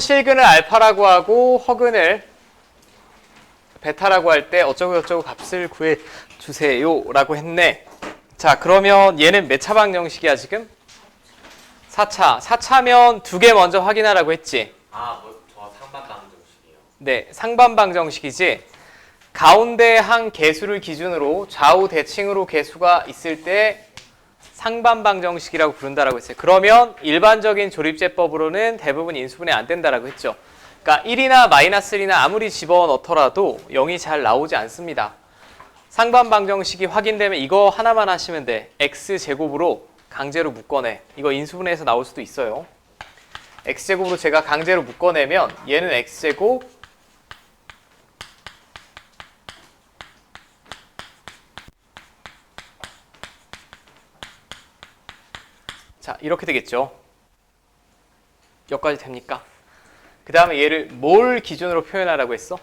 실근을 알파라고 하고 허근을 베타라고 할 때 어쩌고 저쩌고 값을 구해 주세요 라고 했네. 자, 그러면 얘는 몇 차 방정식이야 지금? 4차. 4차면 두 개 먼저 확인하라고 했지. 아, 뭐, 저 상반 방 정식이에요. 네, 상반 방 정식이지. 가운데 한 개수를 기준으로 좌우 대칭으로 개수가 있을 때 상반 방 정식이라고 부른다라고 했어요. 그러면 일반적인 조립제법으로는 대부분 인수분해 안 된다라고 했죠. 그러니까 1이나 마이너스 1이나 아무리 집어넣더라도 0이 잘 나오지 않습니다. 상반 방 정식이 확인되면 이거 하나만 하시면 돼. x 제곱으로 강제로 묶어내. 이거 인수분해에서 나올 수도 있어요. x 제곱으로 제가 강제로 묶어내면 얘는 x 제곱 자, 이렇게 되겠죠. 여기까지 됩니까? 그 다음에 얘를 뭘 기준으로 표현하라고 했어?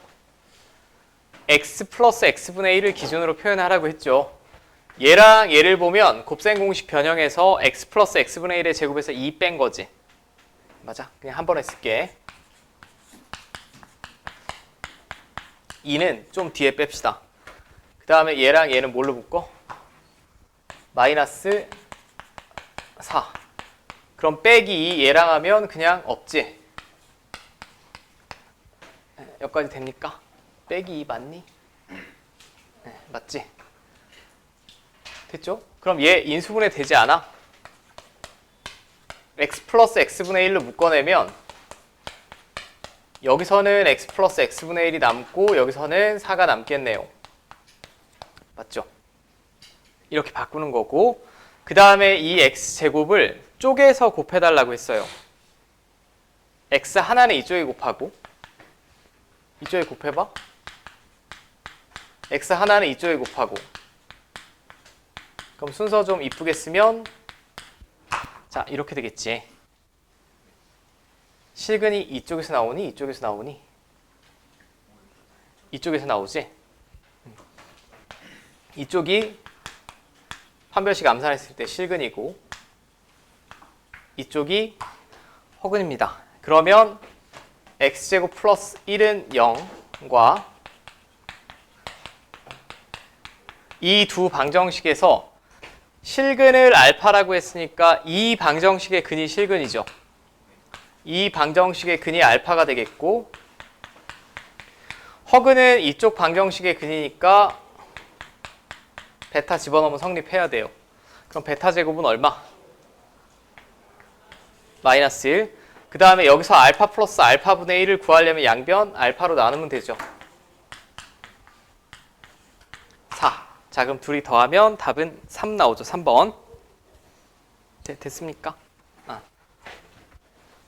x 플러스 x분의 1을 기준으로 표현하라고 했죠. 얘랑 얘를 보면 곱셈 공식 변형해서 x 플러스 x분의 1의 제곱에서 2 뺀 거지. 맞아. 그냥 한 번에 쓸게. 2는 좀 뒤에 뺍시다. 그 다음에 얘랑 얘는 뭘로 묶어? 마이너스 4. 그럼 빼기 2 얘랑 하면 그냥 없지. 네, 여기까지 됩니까? 빼기 2 맞니? 네, 맞지? 됐죠? 그럼 얘 인수분해 되지 않아? x 플러스 x분의 1로 묶어내면 여기서는 x 플러스 x분의 1이 남고 여기서는 4가 남겠네요. 맞죠? 이렇게 바꾸는 거고 그 다음에 이 x 제곱을 쪼개서 곱해달라고 했어요. x 하나는 이쪽에 곱하고 이쪽에 곱해봐. x 하나는 이쪽에 곱하고 그럼 순서 좀 이쁘게 쓰면 자 이렇게 되겠지. 실근이 이쪽에서 나오니 이쪽에서 나오니 이쪽에서 나오지. 이쪽이 판별식 암산했을 때 실근이고 이쪽이 허근입니다. 그러면 x제곱 플러스 1은 0과 이 두 방정식에서 실근을 알파라고 했으니까 이 방정식의 근이 실근이죠. 이 방정식의 근이 알파가 되겠고 허근은 이쪽 방정식의 근이니까 베타 집어넣으면 성립해야 돼요. 그럼 베타 제곱은 얼마? 마이너스 1. 그 다음에 여기서 알파 플러스 알파분의 1을 구하려면 양변 알파로 나누면 되죠. 4. 자, 그럼 둘이 더하면 답은 3 나오죠. 3번. 네, 됐습니까?